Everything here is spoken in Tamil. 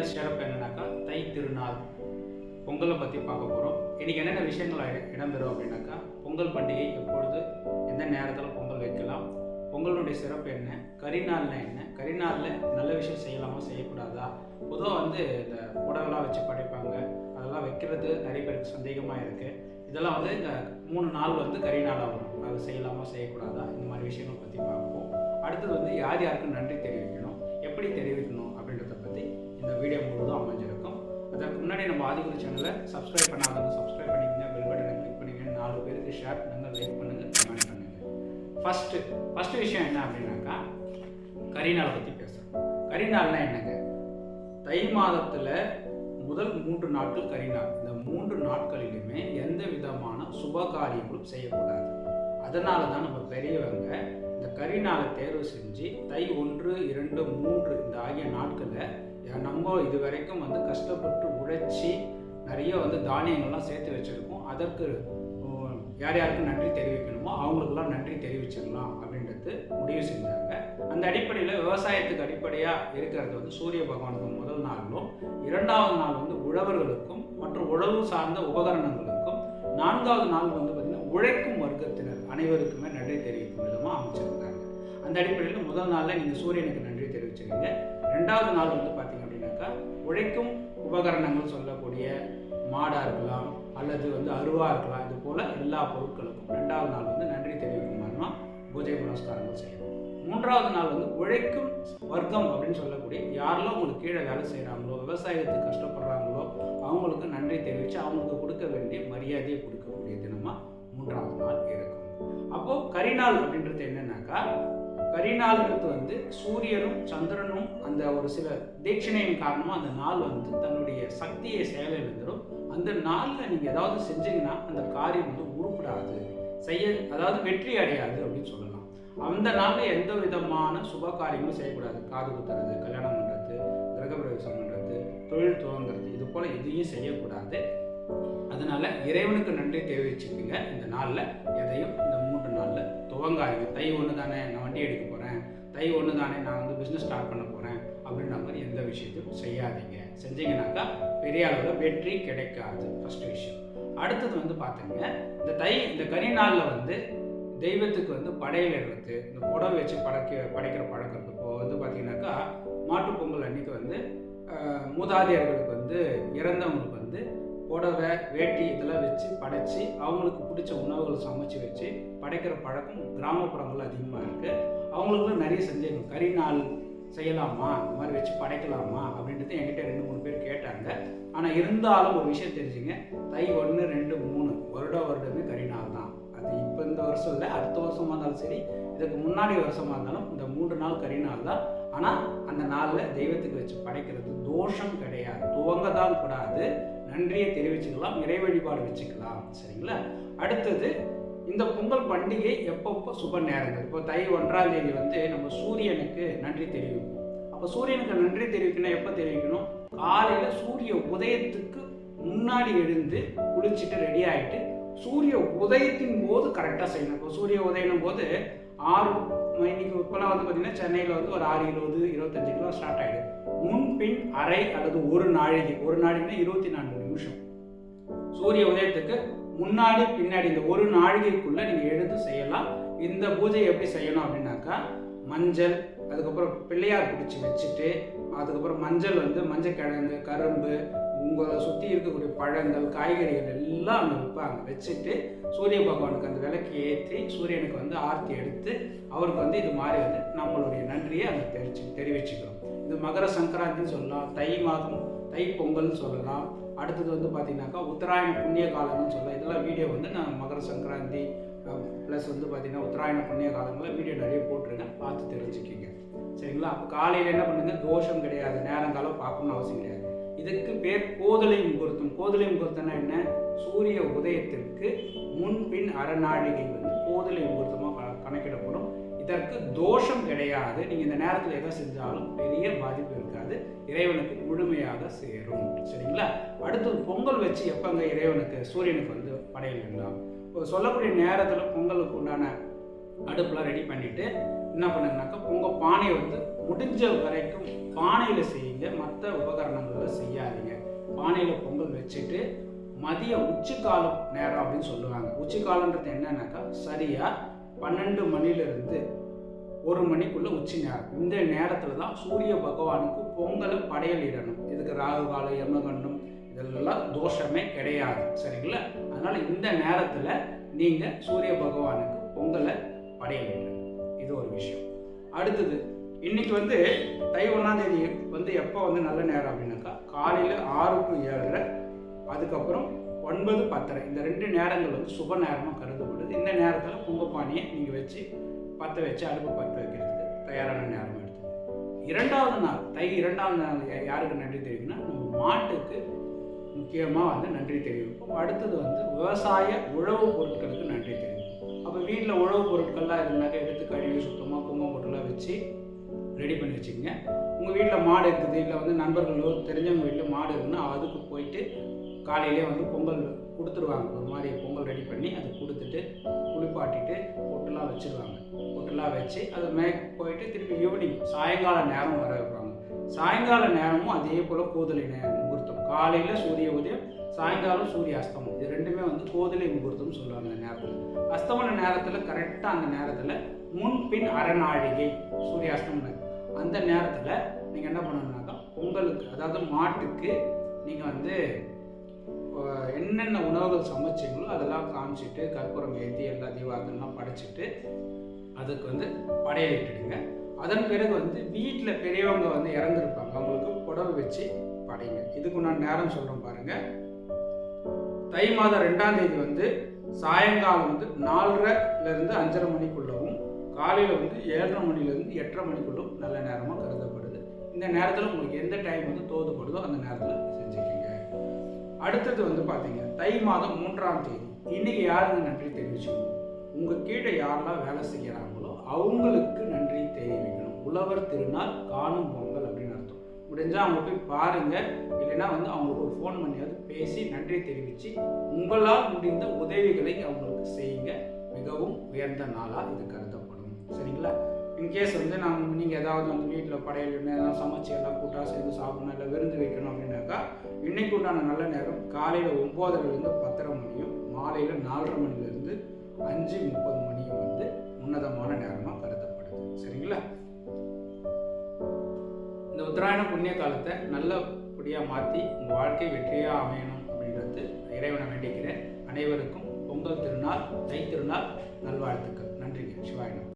என்ன சிறப்பு என்னன்னாக்கா தை திருநாள். பொங்கலை பற்றி பார்க்க போகிறோம் இன்றைக்கி என்னென்ன விஷயங்கள் இடம்பெறும் அப்படின்னாக்கா பொங்கல் பண்டிகை எப்பொழுது எந்த நேரத்தில் பொங்கல் வைக்கலாம் பொங்கலுடைய சிறப்பு என்ன கரிநாளில் என்ன கரிநாளில் நல்ல விஷயம் செய்யலாமா செய்யக்கூடாதா? பொதுவாக வந்து இந்த புடவைலாம் வச்சு படைப்பாங்க. அதெல்லாம் வைக்கிறது நிறைய பேருக்கு சந்தேகமாக இருக்குது இதெல்லாம் வந்து இந்த மூணு நாள் வந்து கரிநாளாக வரும் அது செய்யலாமா செய்யக்கூடாதா? இந்த மாதிரி விஷயங்கள் பற்றி பார்ப்போம். அடுத்தது வந்து யார் யாருக்கு நன்றி தெரிவிக்கணும்? எப்படி தெரிவிக்கணும்? வீடியோ முழுவதும் அமைஞ்சிருக்கும். அதற்கு முன்னாடி நம்ம ஆதிகுரு சேனலை சப்ஸ்கிரைப் பண்ணாதவங்க சப்ஸ்கிரைப் பண்ணிக்கங்க பெல் பட்டனை கிளிக் பண்ணிக்கங்க நாலு பேருக்கு ஷேர் பண்ணுங்கள் லைக் பண்ணுங்கள் கமெண்ட் பண்ணுங்கள் ஃபஸ்ட்டு ஃபஸ்ட்டு விஷயம் என்ன அப்படின்னாக்கா கரிநாளை பற்றி பேசுகிறோம் கரிநாள்னா என்னங்க? தை மாதத்தில் முதல் மூன்று நாட்கள் கரிநாள். இந்த மூன்று நாட்களிலுமே எந்த விதமான சுப காரியங்களும் செய்யக்கூடாது. அதனால தான் நம்ம பெரியவங்க இந்த கரிநாளை தேர்வு செஞ்சு தை ஒன்று இரண்டு மூன்று இந்த ஆகிய நாட்களில் நம்ம இது வரைக்கும் வந்து கஷ்டப்பட்டு உழைச்சி நிறைய வந்து தானியங்கள்லாம் சேர்த்து வச்சுருக்கோம். அதற்கு யார் யாருக்கு நன்றி தெரிவிக்கணுமோ அவங்களுக்கெல்லாம் நன்றி தெரிவிச்சிடலாம் அப்படின்றது முடிவு செஞ்சாங்க. அந்த அடிப்படையில் விவசாயத்துக்கு அடிப்படையாக இருக்கிறது வந்து சூரிய பகவானுக்கு முதல் நாளும் இரண்டாவது நாள் வந்து உழவர்களுக்கும் மற்றும் உழவு சார்ந்த உபகரணங்களுக்கும் நான்காவது நாள் வந்து பார்த்திங்கன்னா உழைக்கும் வர்க்கத்தினர் அனைவருக்குமே நன்றி தெரிவிக்கும் விதமாக அமைச்சிருந்தாங்க அந்த அடிப்படையில் முதல் நாளில் நீங்கள் சூரியனுக்கு நன்றி தெரிவிச்சிருங்க. ரெண்டாவது நாள் வந்து பார்த்தீங்க அப்படின்னாக்கா உழைக்கும் உபகரணங்கள் சொல்லக்கூடிய மாடாக இருக்கலாம் அல்லது வந்து அருவா இருக்கலாம் இது போல் எல்லா பொருட்களுக்கும். ரெண்டாவது நாள் வந்து நன்றி தெரிவிக்கும் மாதிரிமா பூஜை புனஸ்காரங்கள் செய்யணும். மூன்றாவது நாள் வந்து உழைக்கும் வர்க்கம் அப்படின்னு சொல்லக்கூடிய யாரெல்லாம் உங்களுக்கு கீழே வேலை செய்கிறாங்களோ விவசாயத்துக்கு கஷ்டப்படுறாங்களோ அவங்களுக்கு நன்றி தெரிவித்து அவங்களுக்கு கொடுக்க வேண்டிய மரியாதையை கொடுக்கக்கூடிய தினமாக மூன்றாவது நாள் இருக்கும். அப்போது கரிநாள் அப்படின்றது என்னென்னாக்கா கரிநாள்ன்றது வந்து சூரியனும் சந்திரனும் அந்த ஒரு சில தீட்சணையின் காரணமாக அந்த நாள் வந்து தன்னுடைய சக்தியை செயலிழந்துடும். அந்த நாளில் நீங்கள் ஏதாவது செஞ்சீங்கன்னா அந்த காரியம் வந்து உருப்படாது. செய்ய அதாவது வெற்றி அடையாது அப்படின்னு சொல்லலாம். அந்த நாளில் எந்த விதமான சுப காரியங்களும் செய்யக்கூடாது. காது குத்துறது கல்யாணம் பண்ணுறது கிரகப்பிரவேசம் பண்ணுறது தொழில் துவங்குறது இது போல் எதையும் செய்யக்கூடாது. அதனால இறைவனுக்கு நன்றி தெரிவிச்சுக்கோங்க. இந்த நாளில் எதையும் இந்த மூன்று நாளில் துவங்காதீங்க தை ஒன்று தானே நான் வண்டி எடுக்க போகிறேன் தை ஒன்று தானே நான் வந்து பிஸ்னஸ் ஸ்டார்ட் பண்ண போகிறேன் அப்படின்ற மாதிரி எந்த விஷயத்தையும் செய்யாதீங்க. செஞ்சீங்கன்னாக்கா பெரிய அளவில் வெற்றி கிடைக்காது. ஃபர்ஸ்ட் விஷயம். அடுத்தது வந்து பார்த்தீங்க இந்த தை இந்த கனி நாளில் வந்து தெய்வத்துக்கு வந்து படையில் எடுத்து இந்த புடவை வச்சு படைக்க படைக்கிற பழக்கம் இப்போ வந்து பார்த்தீங்கன்னாக்கா மாட்டுப் பொங்கல் அன்னைக்கு வந்து மூதாதையர்களுக்கு வந்து இறந்தவங்களுக்கு வந்து புடவை வேட்டி இதெல்லாம் வச்சு படைச்சி அவங்களுக்கு பிடிச்ச உணவுகள் சமைச்சு வச்சு படைக்கிற பழக்கம் கிராமப்புறங்கள் அதிகமாக இருக்குது அவங்களுக்குலாம் நிறைய சந்தேகம். கறி நாள் செய்யலாமா? இந்த மாதிரி வச்சு படைக்கலாமா? அப்படின்றது என்கிட்ட ரெண்டு மூணு பேர் கேட்டாங்க. ஆனால் இருந்தாலும் ஒரு விஷயம் தெரிஞ்சுங்க. தை ஒன்று ரெண்டு மூணு வருடம் வருடமே கறி நாள் தான். அது இப்போ இந்த வருஷம் இல்லை அடுத்த வருஷமாக இருந்தாலும் சரி இதுக்கு முன்னாடி வருஷமாக இருந்தாலும் இந்த மூன்று நாள் கறி நாள் தான். ஆனால் அந்த நாளில் தெய்வத்துக்கு வச்சு படைக்கிறது தோஷம் கிடையாது. துவங்க தான் கூடாது. நன்றியை தெரிவிச்சுக்கலாம் இறை வழிபாடு வச்சுக்கலாம். சரிங்களா? அடுத்தது இந்த பொங்கல் பண்டிகை எப்பப்போ சுப நேரங்கள். இப்போ தை ஒன்றாம் தேதி வந்து நம்ம சூரியனுக்கு நன்றி தெரிவிப்போம். அப்போ சூரியனுக்கு நன்றி தெரிவிக்கணும் எப்போ தெரிவிக்கணும்? காலையில் சூரிய உதயத்துக்கு முன்னாடி எழுந்து குளிச்சுட்டு ரெடி ஆகிட்டு சூரிய உதயத்தின் போது கரெக்டாக செய்யணும். இப்போ சூரிய உதயனும் போது ஆறு இன்னைக்கு இப்போலாம் வந்து பார்த்தீங்கன்னா சென்னையில் வந்து ஒரு ஆறு இருபது இருபத்தஞ்சு கிலோ ஸ்டார்ட் ஆகிடும் முன்பின் அரை அல்லது ஒரு நாழிகை. ஒரு நாழிகைனா இருபத்தி நான்கு சூரிய உதயத்துக்கு முன்னாடி பின்னாடி இந்த ஒரு நாழிகைக்குள்ளே நீங்கள் எடுத்து செய்யலாம். இந்த பூஜை எப்படி செய்யணும் அப்படின்னாக்கா மஞ்சள் அதுக்கப்புறம் பிள்ளையார் பிடிச்சி வச்சுட்டு அதுக்கப்புறம் மஞ்சள் வந்து மஞ்சள் கிழங்கு கரும்பு உங்களை சுற்றி இருக்கக்கூடிய பழங்கள் காய்கறிகள் எல்லாம் அங்கே வைப்பாங்க வச்சுட்டு சூரிய பகவானுக்கு அந்த விளக்கு ஏற்றி சூரியனுக்கு வந்து ஆர்த்தி எடுத்து அவருக்கு வந்து இது மாதிரி வந்து நம்மளுடைய நன்றியை அங்கே தெரிச்சு தெரிவிச்சுக்கிறோம். இது மகர சங்கராந்தின்னு சொல்லலாம் தை மாதம் தை பொங்கல்னு சொல்லலாம். அடுத்தது வந்து பார்த்தீங்கன்னாக்கா உத்தராயண புண்ணிய காலம்னு சொல்லலாம். இதெல்லாம் வீடியோ வந்து நான் மகர சங்கராந்தி ப்ளஸ் வந்து பார்த்தீங்கன்னா உத்தராயண புண்ணிய காலங்களில் வீடியோ நிறைய போட்டிருக்கேன். பார்த்து தெரிஞ்சுக்கிங்க. சரிங்களா? அப்போ காலையில் என்ன பண்ணுங்க? தோஷம் கிடையாது. நேரங்காலம் பார்க்கணும்னு அவசியம் கிடையாது. இதுக்கு பேர் கோதலை முகூர்த்தம். கோதலை முகூர்த்தம்னா என்ன? சூரிய உதயத்திற்கு முன்பின் அறநாழிகை வந்து கோதலை முகூர்த்தமாக கணக்கிடப்படும். இதற்கு தோஷம் கிடையாது. நீங்கள் இந்த நேரத்தில் எதை செஞ்சாலும் பெரிய பாதிப்பு இருக்காது. இறைவனுக்கு முழுமையாக சேரும். சரிங்களா? அடுத்து பொங்கல் வச்சு எப்பங்க இறைவனுக்கு சூரியனுக்கு வந்து படையல் வேண்டாம். இப்போ சொல்லக்கூடிய நேரத்தில் பொங்கலுக்கு உண்டான அடுப்பெலாம் ரெடி பண்ணிவிட்டு என்ன பண்ணுங்கனாக்கா உங்கள் பானையை வந்து முடிஞ்ச வரைக்கும் பானையில் செய்யுங்க. மற்ற உபகரணங்களில் செய்யாதீங்க. பானையில் பொங்கல் வச்சுட்டு மதிய உச்சிக்காலம் நேரம் அப்படின்னு சொல்லுவாங்க. உச்சிக்காலன்றது என்னன்னாக்கா சரியாக பன்னெண்டு மணிலிருந்து ஒரு மணிக்குள்ள உச்சி நேரம். இந்த நேரத்தில் தான் சூரிய பகவானுக்கு பொங்கலை படையலிடணும். இதுக்கு ராகு காலம் யமகண்டம் இதெல்லாம் தோஷமே கிடையாது. சரிங்களா? அதனால் இந்த நேரத்தில் நீங்கள் சூரிய பகவானுக்கு பொங்கலை படையலிடணும். இது ஒரு விஷயம். அடுத்தது இன்னைக்கு வந்து தை ஒன்றாம் தேதி வந்து எப்போ வந்து நல்ல நேரம் அப்படின்னாக்கா காலையில் ஆறு டு ஏழரை அதுக்கப்புறம் ஒன்பது பத்தரை. இந்த ரெண்டு நேரங்கள் வந்து சுப நேரமாக கருதப்படுது. இந்த நேரத்தில் கும்பப்பானியை நீங்கள் வச்சு பற்ற வச்சு அடுப்பு பற்ற வைக்கிறதுக்கு தயாரான நேரம் எடுத்து இரண்டாவது நாள் தை இரண்டாவது நாள் யாருக்கு நன்றி தெரியும்னா நம்ம மாட்டுக்கு முக்கியமாக வந்து நன்றி தெரிவிப்போம். அடுத்தது வந்து விவசாய உழவு பொருட்களுக்கு நன்றி தெரிவிப்போம். அப்போ வீட்டில் உழவு பொருட்கள்லாம் இருந்தாக்க எடுத்து கழுவி சுத்தமாக குங்குமம் பொருட்களாக வச்சு ரெடி பண்ணி வச்சுக்கோங்க. உங்கள் வீட்டில் மாடு இருக்குது இல்லை வந்து நண்பர்களோ தெரிஞ்சவங்க வீட்டில் மாடு இருக்குன்னா அதுக்கு போயிட்டு காலையிலே வந்து பொங்கல் கொடுத்துருவாங்க. ஒரு மாதிரி பொங்கல் ரெடி பண்ணி அதை கொடுத்துட்டு குளிப்பாட்டிட்டு பொட்டுலாம் வச்சுருவாங்க. பொட்டுலாம் வச்சு அது மே போயிட்டு திருப்பி ஈவினிங் சாயங்கால நேரம் வர வைப்பாங்க. சாயங்கால நேரமும் அதே போல் கோதலை நேரம் முகூர்த்தம். காலையில் சூரிய உதயம் சாயங்காலம் சூரிய அஸ்தமம் இது ரெண்டுமே வந்து கோதலை முகூர்த்தம்னு சொல்லுவாங்க அந்த நேரத்தில். அஸ்தமன நேரத்தில் கரெக்டாக அந்த நேரத்தில் முன்பின் அறநாழிகை சூரிய அஸ்தமனம். அந்த நேரத்தில் நீங்கள் என்ன பண்ணணும்னாக்கா பொங்கலுக்கு அதாவது மாட்டுக்கு நீங்கள் வந்து என்னென்ன உணவுகள் சமைச்சிங்களோ அதெல்லாம் காமிச்சிட்டு கற்பூரம் ஏற்றி எல்லா தீபாவளிலாம் படைச்சிட்டு அதுக்கு வந்து படையலிட்டுடுங்க அதன் பிறகு வந்து வீட்டில் பெரியவங்க வந்து இறந்துருப்பாங்க. அவங்களுக்கு புடவை வச்சு படைங்க. இதுக்கு நான் நேரம் சொல்கிறேன் பாருங்கள் தை மாதம் ரெண்டாம் தேதி வந்து சாயங்காலம் வந்து நாலரைலேருந்து அஞ்சரை மணிக்குள்ளவும் காலையில் வந்து ஏழரை மணிலேருந்து எட்டரை மணிக்குள்ளும் நல்ல நேரமாக கருதப்படுது. இந்த நேரத்தில் உங்களுக்கு எந்த டைம் வந்து தோதுப்படுதோ அந்த நேரத்தில் செஞ்சுக்கலாம். அடுத்தது வந்து பார்த்தீங்க தை மாதம் மூன்றாம் தேதி. இன்னைக்கு யாருக்கு நன்றி தெரிவிச்சுக்கணும்? உங்கள் கீழே யாரெல்லாம் வேலை செய்கிறாங்களோ அவங்களுக்கு நன்றி தெரிவிக்கணும். உழவர் திருநாள் காணும் பொங்கல் அப்படின்னு அர்த்தம். முடிஞ்சால் அவங்க போய் பாருங்கள் இல்லைன்னா வந்து அவங்களுக்கு ஒரு ஃபோன் பண்ணியாவது பேசி நன்றி தெரிவித்து உங்களால் முடிந்த உதவிகளை அவங்களுக்கு செய்யுங்க. மிகவும் உயர்ந்த நாளாக இது கருதப்படும். சரிங்களா? இன்கேஸ் வந்து நாம் நீங்கள் ஏதாவது வந்து வீட்டில் படையல் ஏதாவது சமைச்சு எல்லாம் கூட்டாக சேர்ந்து சாப்பிடணும் இல்லை விருந்து வைக்கணும் அப்படின்னாக்கா இன்னைக்கு உண்டான நல்ல நேரம் காலையில் ஒம்போதரைலேருந்து பத்தரை மணியும் மாலையில் நாலரை மணிலேருந்து அஞ்சு முப்பது மணியும் வந்து உன்னதமான நேரமாக கருதப்படுது. சரிங்களா? இந்த உத்தராயண புண்ணிய காலத்தை நல்லபடியாக மாற்றி உங்கள் வாழ்க்கை வெற்றியாக அமையணும் அப்படின்றது இறைவனை வேண்டிக்கிறேன். அனைவருக்கும் பொங்கல் திருநாள் தை திருநாள் நல்வாழ்த்துக்கள். நன்றிங்க. சிவாயினம்